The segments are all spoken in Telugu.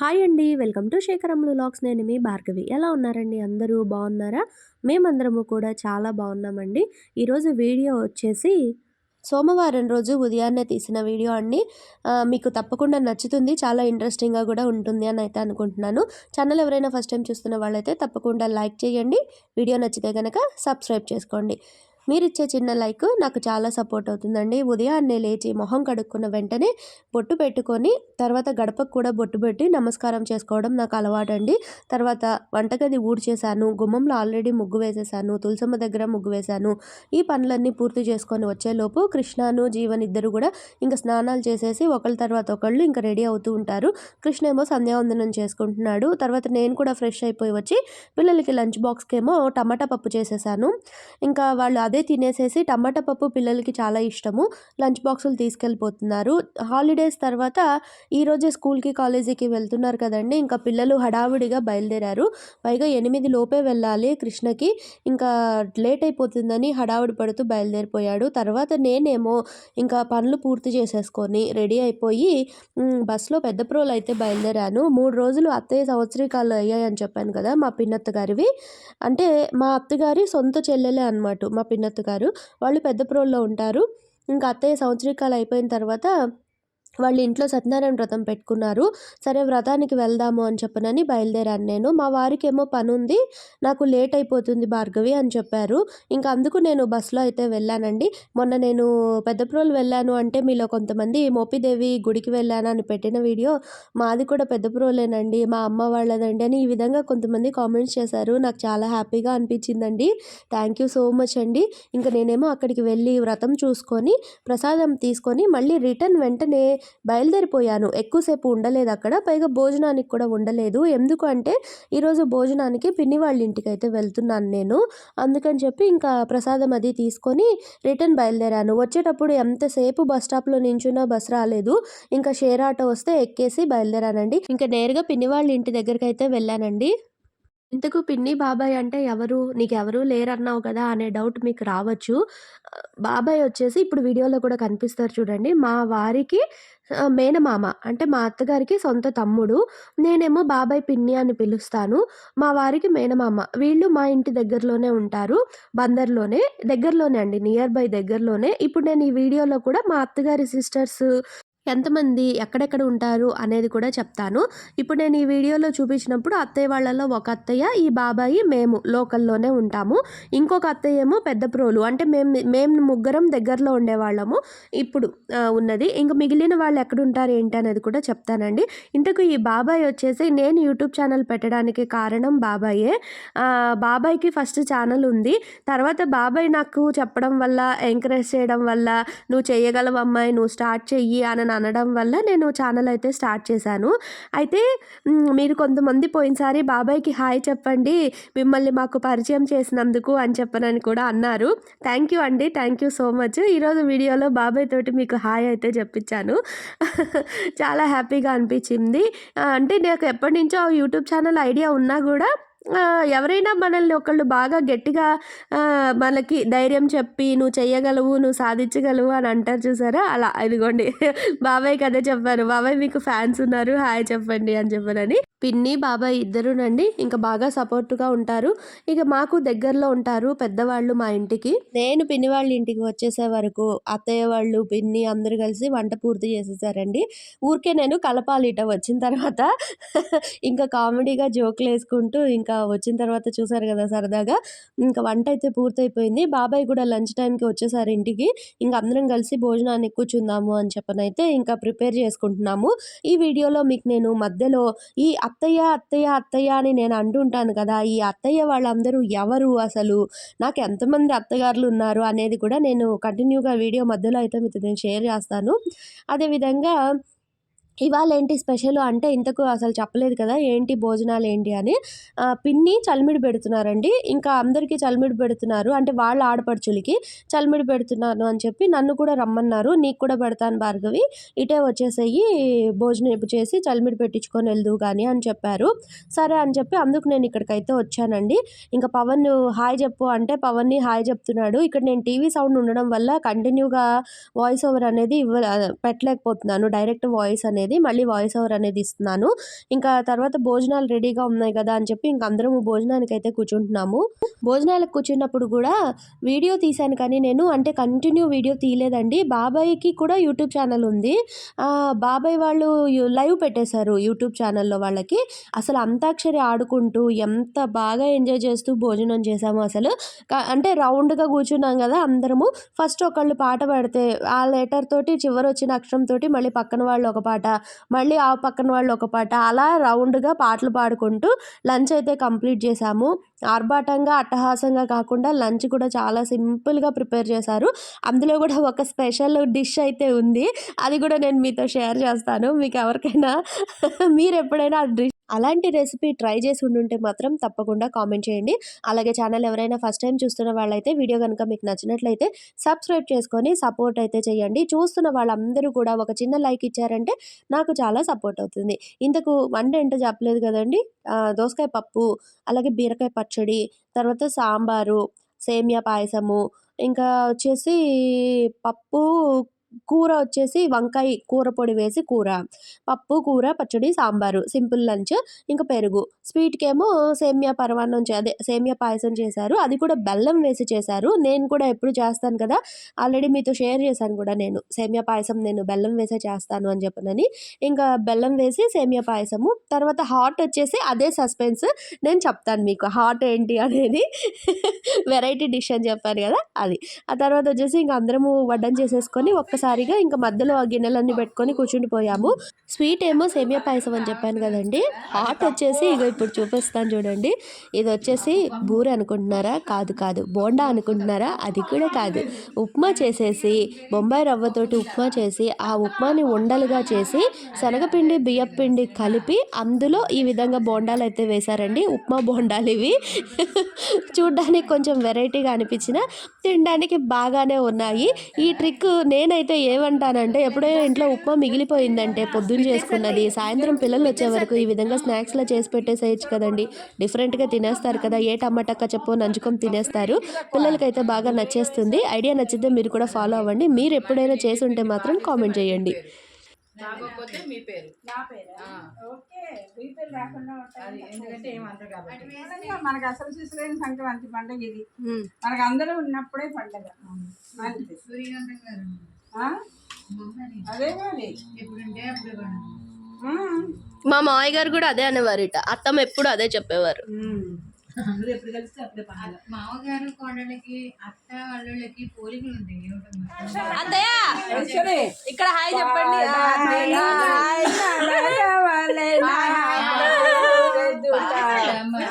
హాయ్ అండి. వెల్కమ్ టు శేఖరంలో లాక్స్ నేను మీ భార్గవి. ఎలా ఉన్నారండి? అందరూ బాగున్నారా? మేమందరము కూడా చాలా బాగున్నామండి. ఈరోజు వీడియో వచ్చేసి సోమవారం రోజు ఉదయాన్నే తీసిన వీడియో అండి. మీకు తప్పకుండా నచ్చుతుంది. చాలా ఇంట్రెస్టింగ్గా కూడా ఉంటుంది అని అయితే అనుకుంటున్నాను. ఛానల్ ఎవరైనా ఫస్ట్ టైం చూస్తున్న వాళ్ళైతే తప్పకుండా లైక్ చేయండి. వీడియో నచ్చితే కనుక సబ్స్క్రైబ్ చేసుకోండి. మీరు ఇచ్చే చిన్న లైక్ నాకు చాలా సపోర్ట్ అవుతుందండి. ఉదయాన్నే లేచి మొహం కడుక్కున్న వెంటనే బొట్టు పెట్టుకొని తర్వాత గడపకు కూడా బొట్టు పెట్టి నమస్కారం చేసుకోవడం నాకు అలవాటు అండి తర్వాత వంటగది ఊడ్చేశాను గుమ్మంలో ఆల్రెడీ ముగ్గు వేసేసాను తులసమ్మ దగ్గర ముగ్గు వేశాను. ఈ పనులన్నీ పూర్తి చేసుకొని వచ్చేలోపు కృష్ణను జీవన్ ఇద్దరు కూడా ఇంకా స్నానాలు చేసేసి ఒకళ్ళ తర్వాత ఒకళ్ళు ఇంకా రెడీ అవుతూ ఉంటారు. కృష్ణ ఏమో సంధ్యావందనం చేసుకుంటున్నాడు. తర్వాత నేను కూడా ఫ్రెష్ అయిపోయి వచ్చి పిల్లలకి లంచ్ బాక్స్కి ఏమో టమాటా పప్పు చేసేసాను ఇంకా వాళ్ళు అదే తినేసేసి టమాటా పప్పు పిల్లలకి చాలా ఇష్టము. లంచ్ బాక్సులు తీసుకెళ్ళిపోతున్నారు. హాలిడేస్ తర్వాత ఈరోజే స్కూల్కి కాలేజీకి వెళ్తున్నారు కదండి. ఇంకా పిల్లలు హడావుడిగా బయలుదేరారు. పైగా ఎనిమిది లోపే వెళ్ళాలి కృష్ణకి. ఇంకా లేట్ అయిపోతుందని హడావుడి పడుతూ బయలుదేరిపోయాడు. తర్వాత నేనేమో ఇంకా పనులు పూర్తి చేసేసుకొని రెడీ అయిపోయి బస్సులో పెద్ద ప్రోలు అయితే బయలుదేరాను. మూడు రోజులు అత్తయ్య సంవత్సరీకాలు అయ్యాయని చెప్పాను కదా మా పిన్నత్త గారివి అంటే మా అత్తగారి సొంత చెల్లెలే అనమాట మా పిన్న పిన్నత్త గారు. వాళ్ళు పెద్ద ప్రోల్లో ఉంటారు. ఇంకా అత్తయ్య సంవత్సరీకాలు అయిపోయిన తర్వాత వాళ్ళు ఇంట్లో సత్యనారాయణ వ్రతం పెట్టుకున్నారు. సరే వ్రతానికి వెళ్దాము అని చెప్పనని బయలుదేరాను నేను. మా వారికి ఏమో పని ఉంది నాకు లేట్ అయిపోతుంది భార్గవి అని చెప్పారు. ఇంకా అందుకు నేను బస్సులో అయితే వెళ్ళానండి. మొన్న నేను పెద్దప్రోలు వెళ్ళాను అంటే మీలో కొంతమంది మోపిదేవి గుడికి వెళ్ళాను అని పెట్టిన వీడియో మాది కూడా పెద్దప్రోలేనండి మా అమ్మ వాళ్ళదండి అని ఈ విధంగా కొంతమంది కామెంట్స్ చేశారు. నాకు చాలా హ్యాపీగా అనిపించిందండి. థ్యాంక్ యూ సో మచ్ అండి. ఇంకా నేనేమో అక్కడికి వెళ్ళి వ్రతం చూసుకొని ప్రసాదం తీసుకొని మళ్ళీ రిటర్న్ వెంటనే బయలుదేరిపోయాను. ఎక్కువసేపు ఉండలేదు అక్కడ. పైగా భోజనానికి కూడా ఉండలేదు. ఎందుకు అంటే ఈరోజు భోజనానికి పిన్ని వాళ్ళ ఇంటికి అయితే వెళ్తున్నాను నేను. అందుకని చెప్పి ఇంకా ప్రసాదం అది తీసుకొని రిటర్న్ బయలుదేరాను. వచ్చేటప్పుడు ఎంతసేపు బస్ స్టాప్లో నించున్నా బస్ రాలేదు. ఇంకా షేర్ ఆటో వస్తే ఎక్కేసి బయలుదేరానండి. ఇంకా నేరుగా పిన్ని వాళ్ళ ఇంటి దగ్గరికి అయితే వెళ్ళానండి. ఇంతకు పిన్ని బాబాయ్ అంటే ఎవరు? నీకు ఎవరు లేరన్నావు కదా అనే డౌట్ మీకు రావచ్చు. బాబాయ్ వచ్చేసి ఇప్పుడు వీడియోలో కూడా కనిపిస్తారు చూడండి. మా వారికి మేనమామ అంటే మా అత్తగారికి సొంత తమ్ముడు. నేనేమో బాబాయ్ పిన్ని అని పిలుస్తాను. మా వారికి మేనమామ. వీళ్ళు మా ఇంటి దగ్గరలోనే ఉంటారు. బందర్లోనే దగ్గరలోనే అండి. నియర్ బై దగ్గరలోనే. ఇప్పుడు నేను ఈ వీడియోలో కూడా మా అత్తగారి సిస్టర్స్ ఎంతమంది ఎక్కడెక్కడ ఉంటారు అనేది కూడా చెప్తాను. ఇప్పుడు నేను ఈ వీడియోలో చూపించినప్పుడు అత్తయ్య వాళ్ళలో ఒక అత్తయ్య ఈ బాబాయి మేము లోకల్లోనే ఉంటాము. ఇంకొక అత్తయ్య ఏమో పెద్ద ప్రోలు. అంటే మేము మేము ముగ్గురం దగ్గరలో ఉండేవాళ్ళము. ఇప్పుడు ఉన్నది. ఇంకా మిగిలిన వాళ్ళు ఎక్కడ ఉంటారు ఏంటి అనేది కూడా చెప్తానండి. ఇంతకు ఈ బాబాయ్ వచ్చేసి నేను యూట్యూబ్ ఛానల్ పెట్టడానికి కారణం బాబాయే. బాబాయ్కి ఫస్ట్ ఛానల్ ఉంది. తర్వాత బాబాయ్ నాకు చెప్పడం వల్ల ఎంకరేజ్ చేయడం వల్ల నువ్వు చేయగలవు అమ్మాయి నువ్వు స్టార్ట్ చెయ్యి అని అనడం వల్ల నేను ఛానల్ అయితే స్టార్ట్ చేశాను. అయితే మీరు కొంతమంది పోయినసారి బాబాయ్కి హాయ్ చెప్పండి మిమ్మల్ని మాకు పరిచయం చేసినందుకు అని చెప్పనని కూడా అన్నారు. థ్యాంక్ యూ అండి థ్యాంక్ యూ సో మచ్. ఈరోజు వీడియోలో బాబాయ్ తోటి మీకు హాయ్ అయితే చెప్పించాను చాలా హ్యాపీగా అనిపించింది. అంటే నాకు ఎప్పటి నుంచో యూట్యూబ్ ఛానల్ ఐడియా ఉన్నా కూడా ఎవరైనా మనల్ని ఒకళ్ళు బాగా గట్టిగా మనకి ధైర్యం చెప్పి నువ్వు చేయగలవు నువ్వు సాధించగలవు అని అంటారు చూసారా? అలా ఇదిగోండి. బాబాయ్కి అదే చెప్పారు. బాబాయ్ మీకు ఫ్యాన్స్ ఉన్నారు. హాయ్ చెప్పండి అని చెప్పారని పిన్ని బాబాయ్ ఇద్దరునండి ఇంకా బాగా సపోర్ట్గా ఉంటారు. ఇక మాకు దగ్గరలో ఉంటారు పెద్దవాళ్ళు మా ఇంటికి. నేను పిన్ని వాళ్ళ ఇంటికి వచ్చేసే వరకు అత్తయ్య వాళ్ళు పిన్ని అందరూ కలిసి వంట పూర్తి చేసేసారండి. ఊరికే నేను కలపాలి ఇట వచ్చిన తర్వాత. ఇంకా కామెడీగా జోకులు వేసుకుంటూ ఇంకా వచ్చిన తర్వాత చూసారు కదా సరదాగా. ఇంకా వంట అయితే పూర్తయిపోయింది. బాబాయ్ కూడా లంచ్ టైంకి వచ్చేసారు ఇంటికి. ఇంకా అందరం కలిసి భోజనానికి కూర్చుందాము అని చెప్పనైతే ఇంకా ప్రిపేర్ చేసుకుంటున్నాము. ఈ వీడియోలో మీకు నేను మధ్యలో ఈ అత్తయ్య అత్తయ్య అత్తయ్య అని నేను అంటుంటాను కదా ఈ అత్తయ్య వాళ్ళందరూ ఎవరు అసలు? నాకు ఎంతమంది అత్తగారులు ఉన్నారు అనేది కూడా నేను కంటిన్యూగా వీడియో మధ్యలో అయితే మీతో నేను షేర్ చేస్తాను. అదేవిధంగా ఇవాళ ఏంటి స్పెషల్ అంటే ఇంతకు అసలు చెప్పలేదు కదా ఏంటి భోజనాలు ఏంటి అని పిన్ని చలిమిడి పెడుతున్నారండి. ఇంకా అందరికీ చలిమిడి పెడుతున్నారు. అంటే వాళ్ళ ఆడపడుచులకి చలిమిడి పెడుతున్నాను అని చెప్పి నన్ను కూడా రమ్మన్నారు. నీకు కూడా పెడతాను భార్గవి. ఇటే వచ్చేసేయి భోజనం చేసి చలిమిడి పెట్టించుకొని వెళ్దు కానీ అని చెప్పారు. సరే అని చెప్పి అందుకు నేను ఇక్కడికైతే వచ్చానండి. ఇంకా పవన్ హాయ్ చెప్పు అంటే పవన్ని హాయ్ చెప్తున్నాడు. ఇక్కడ నేను టీవీ సౌండ్ ఉండడం వల్ల కంటిన్యూగా వాయిస్ ఓవర్ అనేది ఇవ్వ పెట్టలేకపోతున్నాను. డైరెక్ట్ వాయిస్ అనేది అనేది మళ్ళీ వాయిస్ ఓవర్ అనేది ఇస్తున్నాను. ఇంకా తర్వాత భోజనాలు రెడీగా ఉన్నాయి కదా అని చెప్పి ఇంక అందరము భోజనానికి అయితే కూర్చుంటున్నాము. భోజనాలకు కూర్చున్నప్పుడు కూడా వీడియో తీశాను కానీ నేను అంటే కంటిన్యూ వీడియో తీయలేదండి. బాబాయ్కి కూడా యూట్యూబ్ ఛానల్ ఉంది. బాబాయ్ వాళ్ళు లైవ్ పెట్టేశారు యూట్యూబ్ ఛానల్లో వాళ్ళకి. అసలు అంతాక్షరి ఆడుకుంటూ ఎంత బాగా ఎంజాయ్ చేస్తూ భోజనం చేసాము అసలు. అంటే రౌండ్గా కూర్చున్నాం కదా అందరము. ఫస్ట్ ఒకళ్ళు పాట పాడితే ఆ లెటర్ తోటి చివరి వచ్చిన అక్షరంతో మళ్ళీ పక్కన వాళ్ళు ఒక పాట మళ్ళీ ఆ పక్కన వాళ్ళు ఒక పాట అలా రౌండ్గా పాటలు పాడుకుంటూ లంచ్ అయితే కంప్లీట్ చేసాము ఆర్భాటంగా అట్టహాసంగా కాకుండా లంచ్ కూడా చాలా సింపుల్గా ప్రిపేర్ చేశారు. అందులో కూడా ఒక స్పెషల్ డిష్ అయితే ఉంది. అది కూడా నేను మీతో షేర్ చేస్తాను. మీకు ఎవరికైనా మీరు ఎప్పుడైనా ఆ డిష్ అలాంటి రెసిపీ ట్రై చేసి ఉండుంటే మాత్రం తప్పకుండా కామెంట్ చేయండి. అలాగే ఛానల్ ఎవరైనా ఫస్ట్ టైం చూస్తున్న వాళ్ళైతే వీడియో కనుక మీకు నచ్చినట్లయితే సబ్స్క్రైబ్ చేసుకొని సపోర్ట్ అయితే చేయండి. చూస్తున్న వాళ్ళందరూ కూడా ఒక చిన్న లైక్ ఇచ్చారంటే నాకు చాలా సపోర్ట్ అవుతుంది. ఇంతకు వంట ఏంటో చెప్పలేదు కదండి? దోసకాయ పప్పు అలాగే బీరకాయ పచ్చడి తర్వాత సాంబారు సేమియా పాయసము ఇంకా వచ్చేసి పప్పు కూర వచ్చేసి వంకాయ కూర పొడి వేసి కూర పప్పు కూర పచ్చడి సాంబారు సింపుల్ లంచ్ ఇంకా పెరుగు. స్వీట్కి ఏమో సేమియా పరమాన్నం చే- అదే సేమియా పాయసం చేశారు. అది కూడా బెల్లం వేసి చేశారు. నేను కూడా ఎప్పుడు చేస్తాను కదా ఆల్రెడీ మీతో షేర్ చేశాను కూడా నేను. సేమియా పాయసం నేను బెల్లం వేసే చేస్తాను అని చెప్పనని. ఇంకా బెల్లం వేసి సేమియా పాయసము. తర్వాత హాట్ వచ్చేసి అదే సస్పెన్స్. నేను చెప్తాను మీకు హాట్ ఏంటి అనేది. వెరైటీ డిష్ అని చెప్పాను కదా అది. ఆ తర్వాత వచ్చేసి ఇంకా అందరము వడ్డం చేసేసుకొని ఒక్కసారిగా ఇంకా మధ్యలో ఆ గిన్నెలన్నీ పెట్టుకొని కూర్చుండిపోయాము. స్వీట్ ఏమో సేమియా పాయసం అని చెప్పాను కదండి. హాట్ వచ్చేసి ఇగో ఇప్పుడు చూపిస్తాను చూడండి. ఇది వచ్చేసి బూర అనుకుంటున్నారా? కాదు కాదు. బోండా అనుకుంటున్నారా? అది కూడా కాదు. ఉప్మా చేసేసి బొంబాయి రవ్వతోటి ఉప్మా చేసి ఆ ఉప్మాని ఉండలుగా చేసి శనగపిండి బియ్యపిండి కలిపి అందులో ఈ విధంగా బోండాలు అయితే వేశారండి. ఉప్మా బోండాలు ఇవి. చూడ్డానికి కొంచెం వెరైటీగా అనిపించిన తినడానికి బాగానే ఉన్నాయి. ఈ ట్రిక్ నేనైతే ఏమంటానంటే ఎప్పుడైనా ఇంట్లో ఉప్మా మిగిలిపోయిందంటే పొద్దున్న చేసుకున్నది సాయంత్రం పిల్లలు వచ్చే వరకు ఈ విధంగా స్నాక్స్లో చేసి పెట్టేసేయచ్చు కదండి. డిఫరెంట్గా తినేస్తారు కదా ఏ టమాటా చెప్పో నంచుకొని తినేస్తారు. పిల్లలకైతే బాగా నచ్చేస్తుంది. ఐడియా నచ్చితే మీరు కూడా ఫాలో అవ్వండి. మీరు ఎప్పుడైనా చేసి ఉంటే మాత్రం కామెంట్ చేయండి. కాకపోతే మీ పేరు? నా పేరు? ఆ. ఓకే బీపీలు రాకుండా అది ఉంటాయి ఎందుకంటే ఏమంటారు కాబట్టి. నిజంగా మనకు అసలు చూసలేని సంక్రాంతి పండుగ ఇది. మనకు అందరూ ఉన్నప్పుడే పండుగ. సూర్యకాంతం గారు? అదే మరి. ఎప్పుడుంటే అప్పుడు ఇవ్వండి. ఉమ్. మా మామయ్య గారు కూడా అదే అనేవారు అత్తమ్మ ఎప్పుడు అదే చెప్పేవారు. ఉమ్. అందరూ ఎప్పుడు కలిస్తే అప్పుడే పండుగ మామగారు కోడళ్ళకి అత్త అల్లుళ్ళకి పోలికలు ఉంటాయి. ఏమిటమ్మా? అత్తయ్య! యాక్చువల్లీ ఇక్కడ హాయ్ చెప్పండి.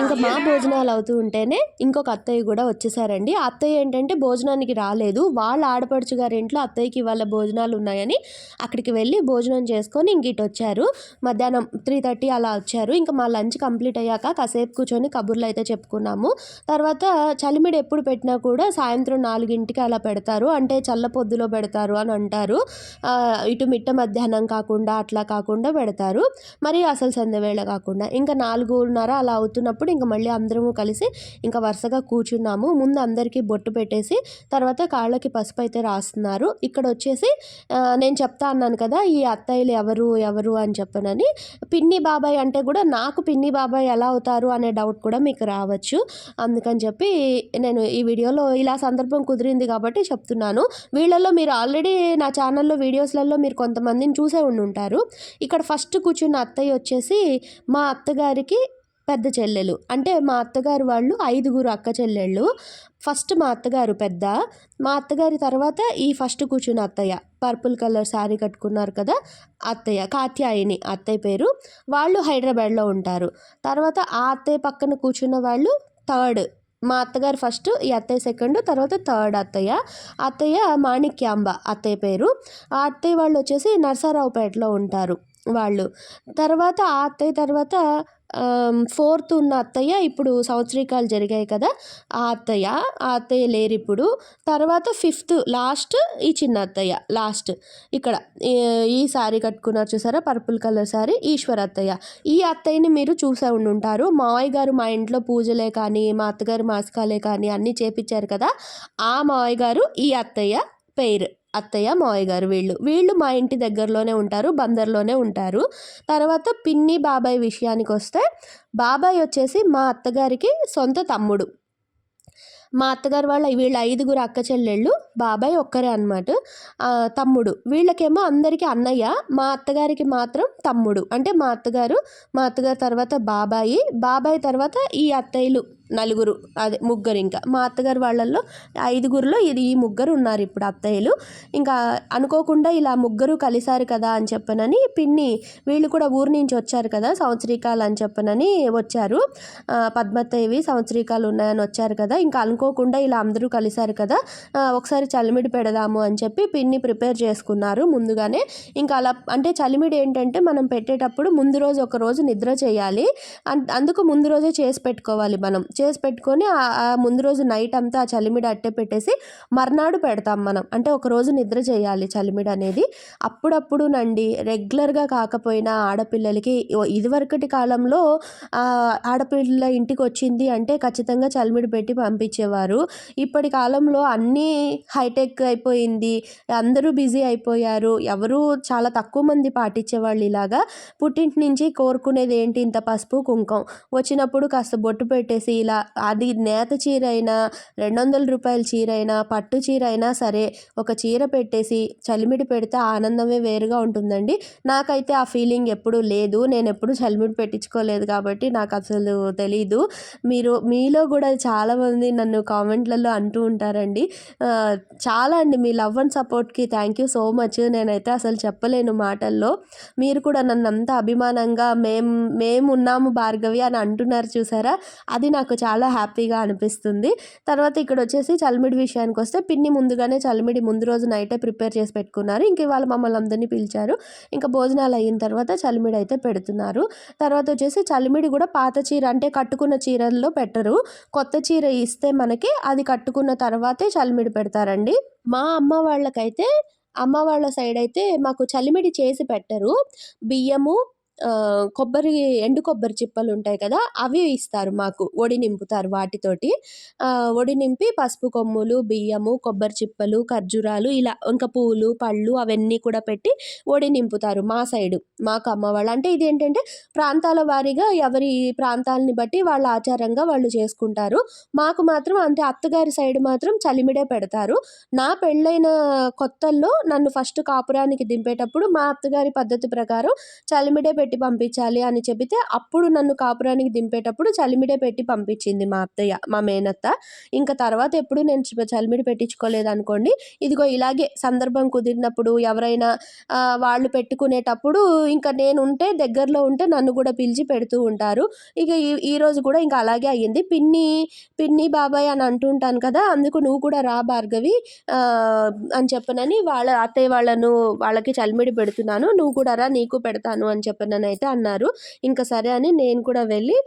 ఇంకా మా భోజనాలు అవుతూ ఉంటేనే ఇంకొక అత్తయ్య కూడా వచ్చేసారండి. అత్తయ్య ఏంటంటే భోజనానికి రాలేదు. వాళ్ళ ఆడపడుచు గారి ఇంట్లో అత్తయ్యకి వాళ్ళ భోజనాలు ఉన్నాయని అక్కడికి వెళ్ళి భోజనం చేసుకొని ఇంక ఇటు వచ్చారు. మధ్యాహ్నం త్రీ థర్టీ అలా వచ్చారు. ఇంకా మా లంచ్ కంప్లీట్ అయ్యాక కాసేపు కూర్చొని కబుర్లు అయితే చెప్పుకున్నాము. తర్వాత చలిమిడి ఎప్పుడు పెట్టినా కూడా సాయంత్రం నాలుగింటికి అలా పెడతారు. అంటే చల్ల పొద్దులో పెడతారు అని అంటారు. ఇటు మిట్ట మధ్యాహ్నం కాకుండా అట్లా కాకుండా పెడతారు. మరి అసలు సంధ్యవేళ కాకుండా. ఇంకా నాలుగున్నర అలా అవుతున్నప్పుడు ఇంకా మళ్ళీ అందరము కలిసి ఇంకా వరుసగా కూర్చున్నాము. ముందు అందరికీ బొట్టు పెట్టేసి తర్వాత కాళ్ళకి పసుపు అయితే రాస్తున్నారు. ఇక్కడ వచ్చేసి నేను చెప్తా అన్నాను కదా ఈ అత్తయ్యలు ఎవరు ఎవరు అని చెప్పనని. పిన్ని బాబాయ్ అంటే కూడా నాకు పిన్ని బాబాయ్ ఎలా అవుతారు అనే డౌట్ కూడా మీకు రావచ్చు. అందుకని చెప్పి నేను ఈ వీడియోలో ఇలా సందర్భం కుదిరింది కాబట్టి చెప్తున్నాను. వీళ్ళల్లో మీరు ఆల్రెడీ నా ఛానల్లో వీడియోస్లలో మీరు కొంతమందిని చూసే ఉండి ఉంటారు ఇక్కడ ఫస్ట్ కూర్చున్న అత్తయ్య వచ్చేసి మా అత్తగారికి పెద్ద చెల్లెలు. అంటే మా అత్తగారు వాళ్ళు ఐదుగురు అక్క చెల్లెళ్ళు. ఫస్ట్ మా అత్తగారు పెద్ద. మా అత్తగారి తర్వాత ఈ ఫస్ట్ కూర్చున్న అత్తయ్య. పర్పుల్ కలర్ శారీ కట్టుకున్నారు కదా అత్తయ్య కాత్యాయిని అత్తయ్య పేరు. వాళ్ళు హైదరాబాద్లో ఉంటారు. తర్వాత ఆ అత్తయ్య పక్కన కూర్చున్న వాళ్ళు థర్డ్. మా అత్తగారు ఫస్ట్ ఈ అత్తయ్య సెకండ్ తర్వాత థర్డ్ అత్తయ్య. అత్తయ్య మాణిక్యాంబ అత్తయ్య పేరు. ఆ అత్తయ్య వాళ్ళు వచ్చేసి నర్సారావుపేటలో ఉంటారు వాళ్ళు. తర్వాత ఆ అత్తయ్య తర్వాత ఫోర్త్ ఉన్న అత్తయ్య ఇప్పుడు సంవత్సరీకాలు జరిగాయి కదా ఆ అత్తయ్య ఆ అత్తయ్య లేరు ఇప్పుడు తర్వాత ఫిఫ్త్ లాస్ట్ ఈ చిన్న అత్తయ్య లాస్ట్. ఇక్కడ ఈ- శారీ కట్టుకున్నారు చూసారా పర్పుల్ కలర్ శారీ ఈశ్వర్ అత్తయ్య. ఈ అత్తయ్యని మీరు చూసే ఉండి ఉంటారు మావయ్య గారు మా ఇంట్లో పూజలే కానీ మా అత్తగారు మాసకాలే కానీ అన్నీ చేపించారు కదా ఆ మావయ్య గారు ఈ అత్తయ్య. పేరు. అత్తయ్య మావయ్య గారు వీళ్ళు. వీళ్ళు మా ఇంటి దగ్గరలోనే ఉంటారు బందర్లోనే ఉంటారు. తర్వాత పిన్ని బాబాయ్ విషయానికి వస్తే బాబాయ్ వచ్చేసి మా అత్తగారికి సొంత తమ్ముడు. మా అత్తగారు వాళ్ళ వీళ్ళ ఐదుగురు అక్క చెల్లెళ్ళు బాబాయ్ ఒక్కరే అనమాట తమ్ముడు. వీళ్ళకేమో అందరికీ అన్నయ్య మా అత్తగారికి మాత్రం తమ్ముడు. అంటే మా అత్తగారు మా అత్తగారి తర్వాత బాబాయి బాబాయ్ తర్వాత ఈ అత్తయ్యలు. నలుగురు అదే ముగ్గురు ఇంకా. మా అత్తగారు వాళ్ళల్లో ఐదుగురిలో ఇది ఈ ముగ్గురు ఉన్నారు ఇప్పుడు అత్తయ్యలు. ఇంకా అనుకోకుండా ఇలా ముగ్గురు కలిశారు కదా అని చెప్పనని పిన్ని వీళ్ళు కూడా ఊరు నుంచి వచ్చారు కదా సంవత్సరీకాలు అని చెప్పనని వచ్చారు. ఆ, పద్మత్తయ్యవి సంవత్సరీకాలు ఉన్నాయని వచ్చారు కదా. ఇంకా అనుకోకుండా ఇలా అందరూ కలిశారు కదా. ఒకసారి చలిమిడి పెడదాము అని చెప్పి పిన్ని ప్రిపేర్ చేసుకున్నారు ముందుగానే. ఇంకా అలా అంటే చలిమిడి ఏంటంటే మనం పెట్టేటప్పుడు ముందు రోజు ఒక రోజు నిద్ర చేయాలి. అన్- అందుకు ముందు రోజే చేసి పెట్టుకోవాలి మనం. చేసి పెట్టుకొని ముందు రోజు నైట్ అంతా ఆ చలిమిడి అట్టే పెట్టేసి మర్నాడు పెడతాం మనం. అంటే ఒక రోజు నిద్ర చేయాలి చలిమిడి అనేది. అప్పుడప్పుడు నండి రెగ్యులర్గా కాకపోయినా ఆడపిల్లలకి ఇదివరకటి కాలంలో ఆడపిల్ల ఇంటికి వచ్చింది అంటే ఖచ్చితంగా చలిమిడి పెట్టి పంపించేవారు. ఇప్పటి కాలంలో అన్నీ హైటెక్ అయిపోయింది. అందరూ బిజీ అయిపోయారు. ఎవరు చాలా తక్కువ మంది పాటించేవాళ్ళు ఇలాగా. పుట్టింటి నుంచి కోరుకునేది ఏంటి? ఇంత పసుపు కుంకం వచ్చినప్పుడు కాస్త బొట్టు పెట్టేసి ఇలా అది నేత చీర అయినా రెండు వందల రూపాయల చీర అయినా పట్టు చీర అయినా సరే ఒక చీర పెట్టేసి చలిమిడి పెడితే ఆనందమే వేరుగా ఉంటుందండి. నాకైతే ఆ ఫీలింగ్ ఎప్పుడూ లేదు. నేను ఎప్పుడు చలిమిడి పెట్టించుకోలేదు కాబట్టి నాకు అసలు తెలీదు. మీరు మీలో కూడా చాలామంది నన్ను కామెంట్లలో అంటూ ఉంటారండి. చాలా అండి మీ లవ్ అండ్ సపోర్ట్కి థ్యాంక్ యూ సో మచ్. నేనైతే అసలు చెప్పలేను మాటల్లో. మీరు కూడా నన్ను అంత అభిమానంగా మేం మేము ఉన్నాము భార్గవి అని అంటున్నారు చూసారా? అది నాకు చాలా హ్యాపీగా అనిపిస్తుంది. తర్వాత ఇక్కడ వచ్చేసి చలిమిడి విషయానికి వస్తే పిన్ని ముందుగానే చలిమిడి ముందు రోజు నైటే ప్రిపేర్ చేసి పెట్టుకున్నారు. ఇంక ఇవాళ మమ్మల్ని అందరినీ పిలిచారు. ఇంకా భోజనాలు అయిన తర్వాత చలిమిడి అయితే పెడుతున్నారు. తర్వాత వచ్చేసి చలిమిడి కూడా పాత చీర అంటే కట్టుకున్న చీరల్లో పెట్టరు. కొత్త చీర ఇస్తే మనకి అది కట్టుకున్న తర్వాతే చలిమిడి పెడతారండి. మా అమ్మ వాళ్ళకైతే అమ్మ వాళ్ళ సైడ్ అయితే మాకు చలిమిడి చేసి పెట్టరు. బియ్యము కొబ్బరి ఎండు కొబ్బరి చిప్పలు ఉంటాయి కదా అవి ఇస్తారు మాకు ఒడి నింపుతారు వాటితోటి. ఒడి నింపి పసుపు కొమ్ములు బియ్యము కొబ్బరి చిప్పలు ఖర్జూరాలు ఇలా ఇంకా పూలు పళ్ళు అవన్నీ కూడా పెట్టి ఒడి నింపుతారు మా సైడు మాకు అమ్మ వాళ్ళు. అంటే ఇది ఏంటంటే ప్రాంతాల వారీగా ఎవరి ప్రాంతాలని బట్టి వాళ్ళ ఆచారంగా వాళ్ళు చేసుకుంటారు. మాకు మాత్రం అంటే అత్తగారి సైడ్ మాత్రం చలిమిడే పెడతారు. నా పెళ్ళైన కొత్తల్లో నన్ను ఫస్ట్ కాపురానికి దింపేటప్పుడు మా అత్తగారి పద్ధతి ప్రకారం చలిమిడే పెట్టి పెట్టి పంపించాలి అని చెబితే అప్పుడు నన్ను కాపురానికి దింపేటప్పుడు చలిమిడే పెట్టి పంపించింది మా అత్తయ్య మా మేనత్త. ఇంకా తర్వాత ఎప్పుడు నేను చలిమిడి పెట్టించుకోలేదు అనుకోండి ఇదిగో ఇలాగే సందర్భం కుదిరినప్పుడు ఎవరైనా వాళ్ళు పెట్టుకునేటప్పుడు ఇంకా నేను ఉంటే దగ్గరలో ఉంటే నన్ను కూడా పిలిచి పెడుతూ ఉంటారు. ఇక ఈ ఈరోజు రోజు కూడా ఇంకా అలాగే అయ్యింది. పిన్ని పిన్ని బాబాయ్ అని అంటుంటాను కదా అందుకు నువ్వు కూడా రా భార్గవి అని చెప్పనని వాళ్ళ అత్తయ్య వాళ్ళను వాళ్ళకి చలిమిడి పెడుతున్నాను నువ్వు కూడా రా నీకు పెడతాను అని చెప్పనని అయితే అన్నారు. ఇంకా సరే అని నేను కూడా వెళ్ళి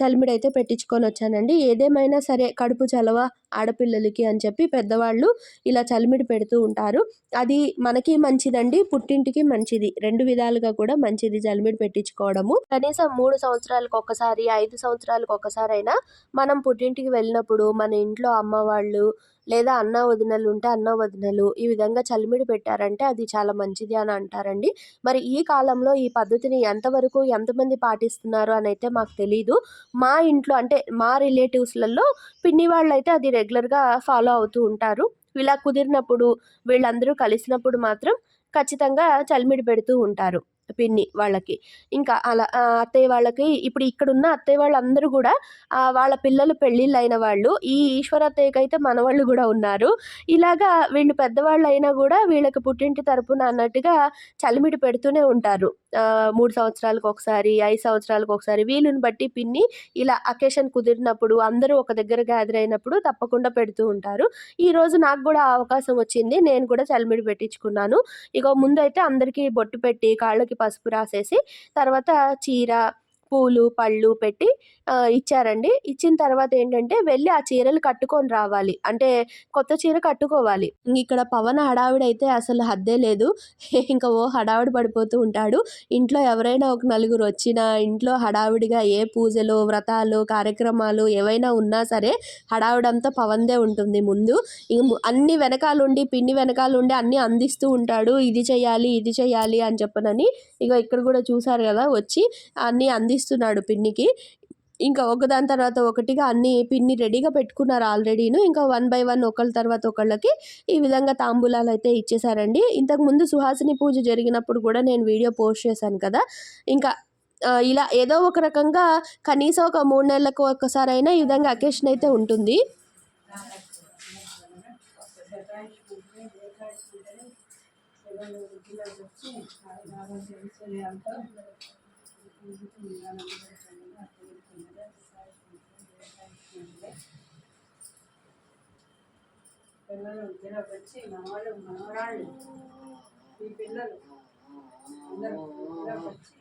చలిమిడి అయితే పెట్టించుకొని వచ్చానండి. ఏదేమైనా సరే కడుపు చలవ ఆడపిల్లలకి అని చెప్పి పెద్దవాళ్ళు ఇలా చలిమిడి పెడుతూ ఉంటారు. అది మనకి మంచిదండి పుట్టింటికి మంచిది. రెండు విధాలుగా కూడా మంచిది చలిమిడి పెట్టించుకోవడము. కనీసం మూడు సంవత్సరాలకు ఒకసారి ఐదు సంవత్సరాలకు ఒకసారి అయినా మనం పుట్టింటికి వెళ్ళినప్పుడు మన ఇంట్లో అమ్మ వాళ్ళు లేదా అన్న వదినలు ఉంటే అన్న వదినలు ఈ విధంగా చలిమిడి పెట్టారంటే అది చాలా మంచిది అని అంటారండి. మరి ఈ కాలంలో ఈ పద్ధతిని ఎంతవరకు ఎంతమంది పాటిస్తున్నారు అని అయితే మాకు తెలీదు. మా ఇంట్లో అంటే మా రిలేటివ్స్లలో పిన్ని వాళ్ళు అయితే అది రెగ్యులర్గా ఫాలో అవుతూ ఉంటారు. ఇలా కుదిరినప్పుడు వీళ్ళందరూ కలిసినప్పుడు మాత్రం ఖచ్చితంగా చలిమిడి పెడుతూ ఉంటారు. పిన్ని వాళ్ళకి. ఇంకా అలా అత్తయ్య వాళ్ళకి ఇప్పుడు ఇక్కడ ఉన్న అత్తయ్య వాళ్ళందరూ కూడా వాళ్ళ పిల్లలు పెళ్ళిళ్ళు అయిన వాళ్ళు ఈ ఈశ్వర అత్తయ్యకి అయితే మనవాళ్ళు కూడా ఉన్నారు. ఇలాగా వీళ్ళు పెద్దవాళ్ళు అయినా కూడా వీళ్ళకి పుట్టింటి తరపున అన్నట్టుగా చలిమిడి పెడుతూనే ఉంటారు. మూడు సంవత్సరాలకు ఒకసారి ఐదు సంవత్సరాలకు ఒకసారి వీలుని బట్టి పిన్ని ఇలా అకేషన్ కుదిరినప్పుడు అందరూ ఒక దగ్గర గ్యాదర్ అయినప్పుడు తప్పకుండా పెడుతూ ఉంటారు. ఈరోజు నాకు కూడా అవకాశం వచ్చింది నేను కూడా చలిమిడి పెట్టించుకున్నాను. ఇక ముందైతే అందరికీ బొట్టు పెట్టి కాళ్ళకి పసుపు రాసేసి తర్వాత చీర పూలు పళ్ళు పెట్టి ఇచ్చారండి. ఇచ్చిన తర్వాత ఏంటంటే వెళ్ళి ఆ చీరలు కట్టుకొని రావాలి. అంటే కొత్త చీర కట్టుకోవాలి. ఇక్కడ పవన్ హడావిడి అయితే అసలు హద్దే లేదు. ఇంకా ఓ హడావిడి పడిపోతూ ఉంటాడు. ఇంట్లో ఎవరైనా ఒక నలుగురు వచ్చినా ఇంట్లో హడావిడిగా ఏ పూజలు వ్రతాలు కార్యక్రమాలు ఏవైనా ఉన్నా సరే హడావిడంతా పవన్దే ఉంటుంది ముందు. అన్ని వెనకాలుండి పిన్ని వెనకాలుండి అన్ని అందిస్తూ ఉంటాడు. ఇది చేయాలి ఇది చేయాలి అని చెప్పనని. ఇక ఇక్కడ కూడా చూసారు కదా వచ్చి అన్ని అన్నీ అందిస్తున్నాడు పిన్నికి. ఇంకా ఒకదాని తర్వాత ఒకటిగా అన్ని పిన్ని రెడీగా పెట్టుకున్నారు ఆల్రెడీను. ఇంకా వన్ బై వన్ ఒకళ్ళ తర్వాత ఒకళ్ళకి ఈ విధంగా తాంబూలాలు అయితే ఇచ్చేసారండి ఇంతకు ముందు సుహాసిని పూజ జరిగినప్పుడు కూడా నేను వీడియో పోస్ట్ చేశాను కదా. ఇంకా ఇలా ఏదో ఒక రకంగా కనీసం ఒక మూడు నెలలకు ఒక్కసారి అయినా ఈ విధంగా అకేషన్ అయితే ఉంటుంది. పిల్లలు ఉద్యోగం వచ్చి మనవాళ్ళు మనవరాళ్ళు ఈ పిల్లలు అందరూ ఉద్యోగం వచ్చి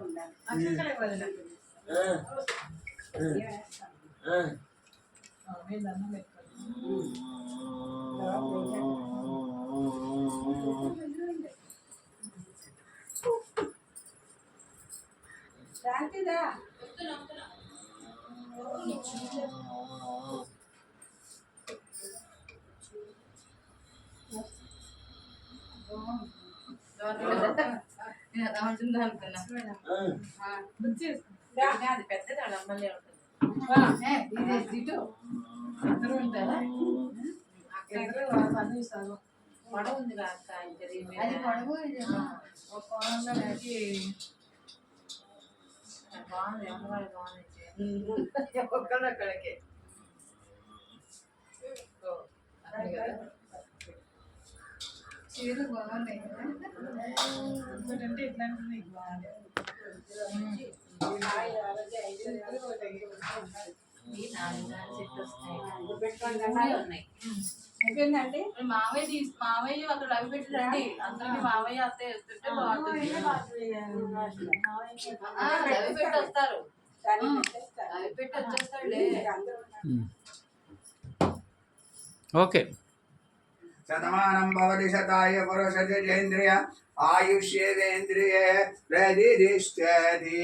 ఉండాలి పెద్దది అది అమ్మలే ఉంటుంది. ఇద్దరు ఉంటారా? ఇద్దరు పని ఇస్తాను. పొడవు ఉంది కదా అక్క ఇద్దరి మీద. అది పొడవు, ఇది ఆ, ఒక కోణంలో ఒక్కడొక్కడికి అదే చీరలు బాగున్నాయి కదా ఇంకోటంటే ఇట్లాంటివి నీకు బాగుంది అయిపోయిందండి? మావయ్య తీసు మావయ్య అక్కడ అవి పెట్టి రండి అందరికి మావయ్య అత్తయ్య వస్తుంటే బాగుంటుంది. అవి పెట్టి వస్తారు. అవి పెట్టి వచ్చేస్తాడులే. ఓకే. శతమానం భవతి శతాయ పురుషేంద్రియ ఆయుష్యేంద్రియ ప్రతిష్టతి.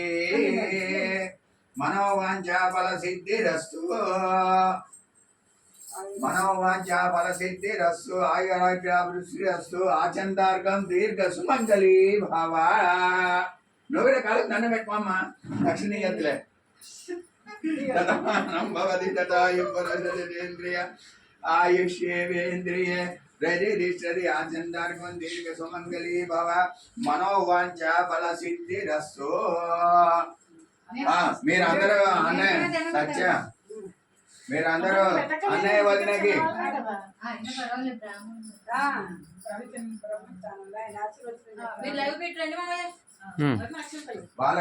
మనోవాంఛ ఫల సిద్ధిరస్తు మనోవాంఛ ఫల ఆచందార్గం దీర్ఘ సుమంగళీ భావ. నువ్వు కూడా కాళ్ళకి దండం పెట్టుకోమ్మా. దక్షిణీయత్లే శతమానం భవతి శతాయ ఆయుష్యేంద్రియ. ప్రతిష్టతి ఆచందార్గం దీర్ఘ సుమంగళీ భవ. మనోవాంఛ ఫల సిద్ధిరస్సు మీరందరూ అన్నయ్య సత్య మీరందరూ అన్నయ్య వదినకి. మీరు లైవ్ పెట్టండి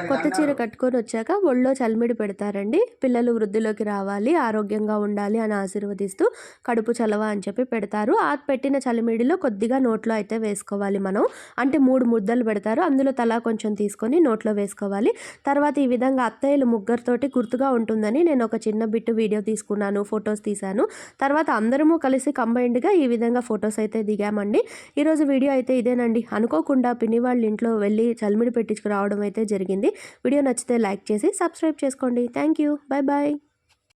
కొత్త చీర కట్టుకొని వచ్చాక ఒళ్ళో చలిమిడి పెడతారండి. పిల్లలు వృద్ధిలోకి రావాలి ఆరోగ్యంగా ఉండాలి అని ఆశీర్వదిస్తూ కడుపు చలవ అని చెప్పి పెడతారు. ఆ పెట్టిన చలిమిడిలో కొద్దిగా నోట్లో అయితే వేసుకోవాలి మనం. అంటే మూడు ముద్దలు పెడతారు. అందులో తలా కొంచెం తీసుకొని నోట్లో వేసుకోవాలి. తర్వాత ఈ విధంగా అత్తయ్యలు ముగ్గురితోటి గుర్తుగా ఉంటుందని నేను ఒక చిన్న బిట్టు వీడియో తీసుకున్నాను ఫొటోస్ తీశాను. తర్వాత అందరము కలిసి కంబైన్డ్గా ఈ విధంగా ఫొటోస్ అయితే దిగామండి. ఈరోజు వీడియో అయితే ఇదేనండి. అనుకోకుండా పిన్ని వాళ్ళ ఇంట్లో వెళ్ళి చలిమిడి పెట్టించుకురావడం అయితే జరిగింది. వీడియో నచ్చితే లైక్ చేసి సబ్స్క్రైబ్ చేసుకోండి. Thank you. Bye bye